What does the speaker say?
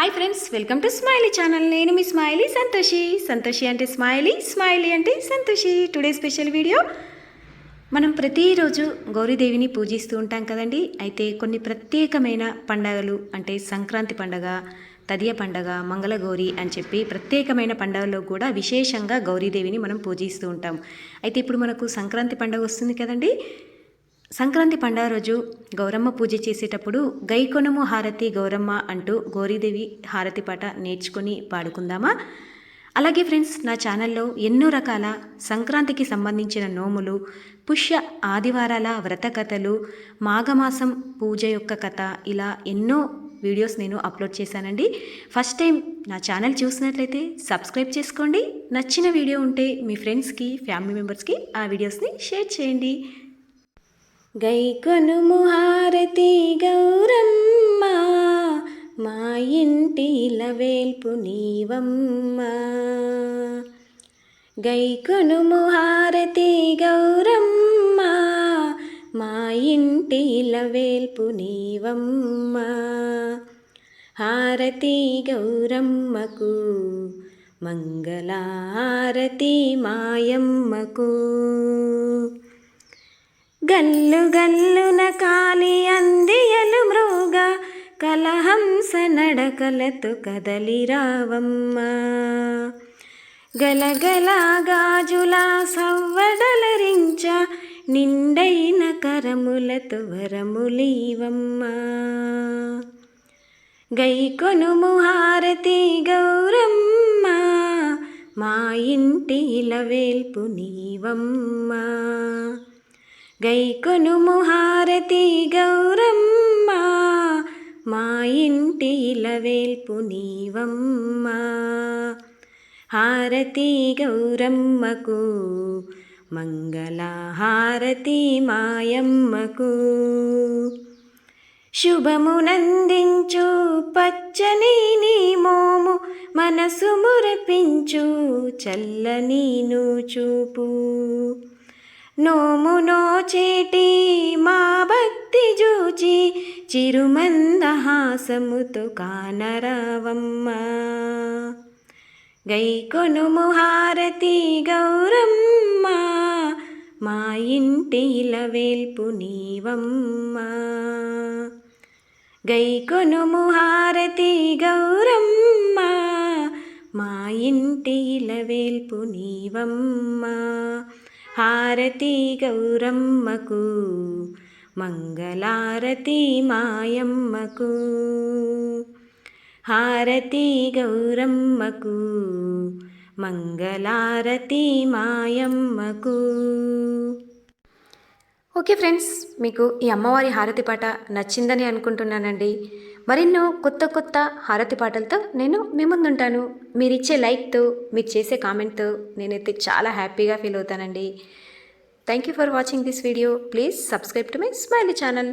Hi friends welcome to Smiley channel నేను మీ smiley Santoshi. Santoshi అంటే స్మైలీ స్మైలీ అంటే సంతోషి. టుడే స్పెషల్ వీడియో మనం ప్రతిరోజు గౌరీదేవిని పూజిస్తూ ఉంటాం కదండి. అయితే కొన్ని ప్రత్యేకమైన పండగలు అంటే సంక్రాంతి పండగ తదియ పండగ మంగళగౌరి అని చెప్పి ప్రత్యేకమైన పండగల్లో కూడా విశేషంగా గౌరీదేవిని మనం పూజిస్తూ ఉంటాం. అయితే ఇప్పుడు మనకు సంక్రాంతి పండగ వస్తుంది కదండి. సంక్రాంతి పండుగ రోజు గౌరమ్మ పూజ చేసేటప్పుడు గైకొనము హారతి గౌరమ్మ అంటూ గౌరీదేవి హారతి పాట నేర్చుకొని పాడుకుందామా? అలాగే ఫ్రెండ్స్ నా ఛానల్లో ఎన్నో రకాల సంక్రాంతికి సంబంధించిన నోములు పుష్య ఆదివారాల వ్రత కథలు మాఘమాసం పూజ యొక్క కథ ఇలా ఎన్నో వీడియోస్ నేను అప్లోడ్ చేశానండి. ఫస్ట్ టైం నా ఛానల్ చూసినట్లయితే సబ్స్క్రైబ్ చేసుకోండి. నచ్చిన వీడియో ఉంటే మీ ఫ్రెండ్స్కి ఫ్యామిలీ మెంబర్స్కి ఆ వీడియోస్ని షేర్ చేయండి. గైకొనుము హారతి గౌరమ్మ మా ఇంటి లవేల్పు నీవమ్మ. గైకొనుము హారతి గౌరమ్మ మా ఇంటి లవేల్పు నీవమ్మ. హారతి గౌరమ్మకు మంగళహారతి మాయమ్మకు. గల్లు గల్లున కాలి అందియలు మృగ కలహంస నడకలతో కదలి రావమ్మ. గలగల గాజుల సవ్వడలరించ నిండైన కరములతో వరములీవమ్మ గైకొను ముహారతి గౌరమ్మ మా ఇంటి ఇలవేల్పు నీవమ్మ. గైకొను హారతి గౌరమ్మ మా ఇంటి ఇలవేల్పు నీవమ్మ. హారతి గౌరమ్మకు మంగళహారతి మాయమ్మకు. శుభమునందించు పచ్చని నీ మోము మనసు మురపించు చల్లని చూపు నోము నోచేటి మా భక్తి జూచి చిరుమందహాసముతో కానరావమ్మ. గైకొనుము హారతి గౌరమ్మ మా ఇంటి వేల్పు నీవమ్మ. గైకొనుము హారతి గౌరమ్మ మా ఇంటి వేల్పు నీవమ్మ. హారతి గౌరమ్మకు మంగళారతి మాయమ్మకు. హారతి గౌరమ్మకు మంగళారతి మాయమ్మకు. ఓకే ఫ్రెండ్స్ మీకు ఈ అమ్మవారి హారతి పాట నచ్చిందని అనుకుంటున్నానండి. మరెన్నో కొత్త కొత్త హారతి పాటలతో నేను మీ ముందుంటాను. మీరు ఇచ్చే లైక్తో మీరు చేసే కామెంట్తో నేనైతే చాలా హ్యాపీగా ఫీల్ అవుతానండి. Thank you for watching this video. Please subscribe to my Smiley channel.